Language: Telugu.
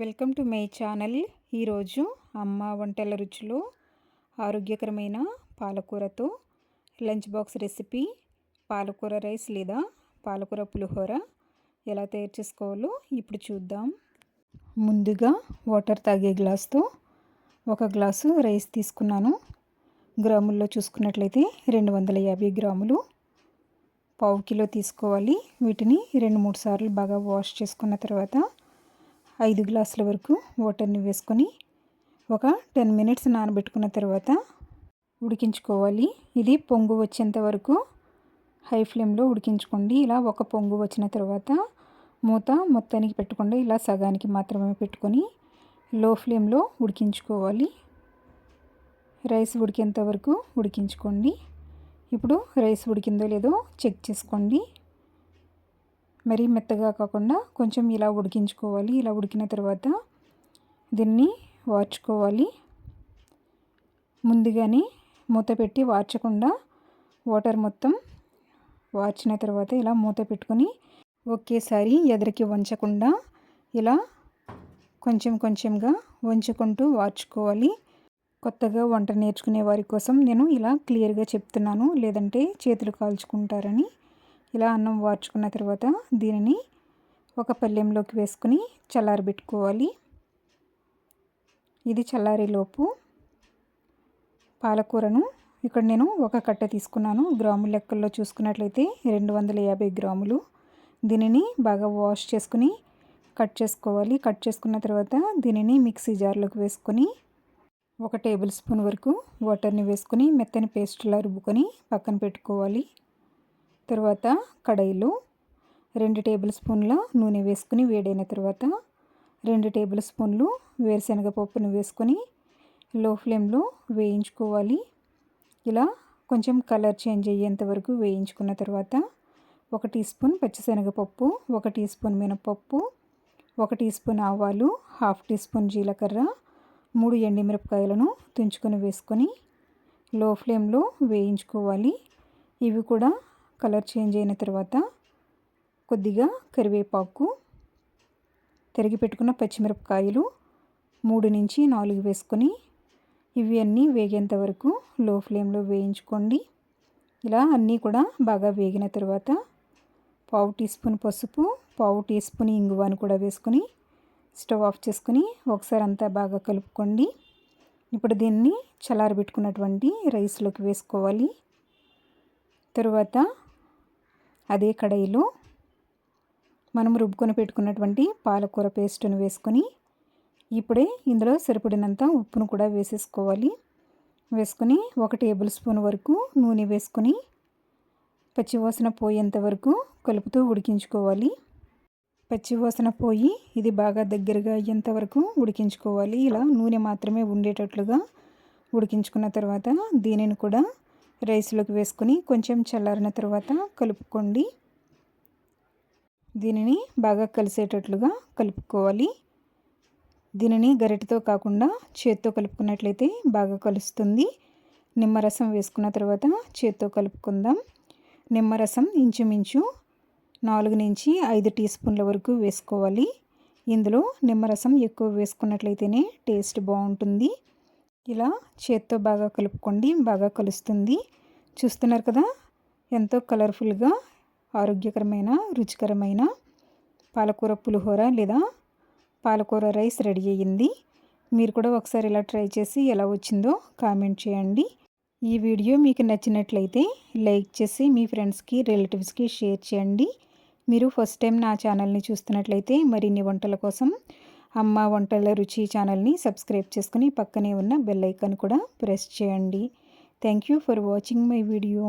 Welcome to my channel. ఈరోజు అమ్మ వంటల రుచులు ఆరోగ్యకరమైన పాలకూరతో లంచ్ బాక్స్ రెసిపీ పాలకూర రైస్ లేదా పాలకూర పులిహోర ఎలా తయారు చేసుకోవాలో ఇప్పుడు చూద్దాం. ముందుగా వాటర్ తాగే గ్లాస్తో ఒక గ్లాసు రైస్ తీసుకున్నాను. గ్రాముల్లో చూసుకున్నట్లయితే రెండు వందల యాభై గ్రాములు పావు కిలో తీసుకోవాలి. వీటిని రెండు మూడు సార్లు బాగా వాష్ చేసుకున్న తర్వాత ఐదు గ్లాసుల వరకు వాటర్ని వేసుకొని ఒక టెన్ మినిట్స్ నానబెట్టుకున్న తర్వాత ఉడికించుకోవాలి. ఇది పొంగు వచ్చేంత వరకు హై ఫ్లేమ్లో ఉడికించుకోండి. ఇలా ఒక పొంగు వచ్చిన తర్వాత మూత మొత్తానికి పెట్టకుండా ఇలా సగానికి మాత్రమే పెట్టుకొని లో ఫ్లేమ్లో ఉడికించుకోవాలి. రైస్ ఉడికేంత వరకు ఉడికించుకోండి. ఇప్పుడు రైస్ ఉడికిందో లేదో చెక్ చేసుకోండి. మరీ మెత్తగా కాకుండా కొంచెం ఇలా ఉడికించుకోవాలి. ఇలా ఉడికిన తర్వాత దీన్ని వార్చుకోవాలి. ముందుగానే మూత పెట్టి వార్చకుండా వాటర్ మొత్తం వార్చిన తర్వాత ఇలా మూత పెట్టుకొని ఒకేసారి ఎదరికి వంచకుండా ఇలా కొంచెం కొంచెంగా వంచుకుంటూ వార్చుకోవాలి. కొత్తగా వంట నేర్చుకునే వారి కోసం నేను ఇలా క్లియర్గా చెప్తున్నాను. లేదంటే చేతులు కాల్చుకుంటారని. ఇలా అన్నం వార్చుకున్న తర్వాత దీనిని ఒక పళ్ళెంలోకి వేసుకుని చల్లారబెట్టుకోవాలి. ఇది చల్లారేలోపు పాలకూరను ఇక్కడ నేను ఒక కట్ట తీసుకున్నాను. గ్రాముల లెక్కల్లో చూసుకున్నట్లయితే రెండు వందల యాభై గ్రాములు. దీనిని బాగా వాష్ చేసుకుని కట్ చేసుకోవాలి. కట్ చేసుకున్న తర్వాత దీనిని మిక్సీ జార్లోకి వేసుకొని ఒక టేబుల్ స్పూన్ వరకు వాటర్ని వేసుకొని మెత్తని పేస్ట్లా రుబ్బుకొని పక్కన పెట్టుకోవాలి. తర్వాత కడాయిలో రెండు టేబుల్ స్పూన్ల నూనె వేసుకుని వేడైన తర్వాత రెండు టేబుల్ స్పూన్లు వేరుశనగ పప్పును వేసుకొని లో ఫ్లేమ్లో వేయించుకోవాలి. ఇలా కొంచెం కలర్ చేంజ్ అయ్యేంత వరకు వేయించుకున్న తర్వాత ఒక టీ స్పూన్ పచ్చిశనగపప్పు ఒక టీ స్పూన్ మినపప్పు ఒక టీ స్పూన్ ఆవాలు హాఫ్ టీ స్పూన్ జీలకర్ర మూడు ఎండిమిరపకాయలను తుంచుకొని వేసుకొని లో ఫ్లేమ్లో వేయించుకోవాలి. ఇవి కూడా కలర్ చేంజ్ అయిన తర్వాత కొద్దిగా కరివేపాకు తరిగి పెట్టుకున్న పచ్చిమిరపకాయలు మూడు నుంచి నాలుగు వేసుకొని ఇవి అన్నీ వేగేంత వరకు లో ఫ్లేమ్లో వేయించుకోండి. ఇలా అన్నీ కూడా బాగా వేగిన తర్వాత పావు టీ స్పూన్ పసుపు పావు టీ స్పూన్ ఇంగువాను కూడా వేసుకొని స్టవ్ ఆఫ్ చేసుకొని ఒకసారి అంతా బాగా కలుపుకోండి. ఇప్పుడు దీన్ని చల్లారబెట్టుకున్నటువంటి రైస్లోకి వేసుకోవాలి. తరువాత అదే కడాయిలో మనం రుబ్బుకొని పెట్టుకున్నటువంటి పాలకూర పేస్టును వేసుకొని ఇప్పుడే ఇందులో సరిపడినంత ఉప్పును కూడా వేసేసుకోవాలి. వేసుకొని ఒక టేబుల్ స్పూన్ వరకు నూనె వేసుకొని పచ్చివాసన పోయేంత వరకు కలుపుతూ ఉడికించుకోవాలి. పచ్చివాసన పోయి ఇది బాగా దగ్గరగా అయ్యేంత వరకు ఉడికించుకోవాలి. ఇలా నూనె మాత్రమే ఉండేటట్లుగా ఉడికించుకున్న తర్వాత దీనిని కూడా రైస్లోకి వేసుకొని కొంచెం చల్లారిన తర్వాత కలుపుకోండి. దీనిని బాగా కలిసేటట్లుగా కలుపుకోవాలి. దీనిని గరిటతో కాకుండా చేత్తో కలుపుకున్నట్లయితే బాగా కలుస్తుంది. నిమ్మరసం వేసుకున్న తర్వాత చేత్తో కలుపుకుందాం. నిమ్మరసం ఇంచుమించు నాలుగు నుంచి ఐదు టీ స్పూన్ల వరకు వేసుకోవాలి. ఇందులో నిమ్మరసం ఎక్కువ వేసుకున్నట్లయితేనే టేస్ట్ బాగుంటుంది. ఇలా చేత్తో బాగా కలుపుకోండి. బాగా కలుస్తుంది. చూస్తున్నారు కదా? ఎంతో కలర్ఫుల్గా ఆరోగ్యకరమైన రుచికరమైన పాలకూర పులిహోర లేదా పాలకూర రైస్ రెడీ అయ్యింది. మీరు కూడా ఒకసారి ఇలా ట్రై చేసి ఎలా వచ్చిందో కామెంట్ చేయండి. ఈ వీడియో మీకు నచ్చినట్లయితే లైక్ చేసి మీ ఫ్రెండ్స్కి రిలేటివ్స్కి షేర్ చేయండి. మీరు ఫస్ట్ టైం నా ఛానల్ని చూస్తున్నట్లయితే మరిన్ని వంటల కోసం అమ్మ వంటల రుచి ఛానల్ని సబ్స్క్రైబ్ చేసుకుని పక్కనే ఉన్న బెల్ ఐకాన్ కూడా ప్రెస్ చేయండి. Thank you for watching my video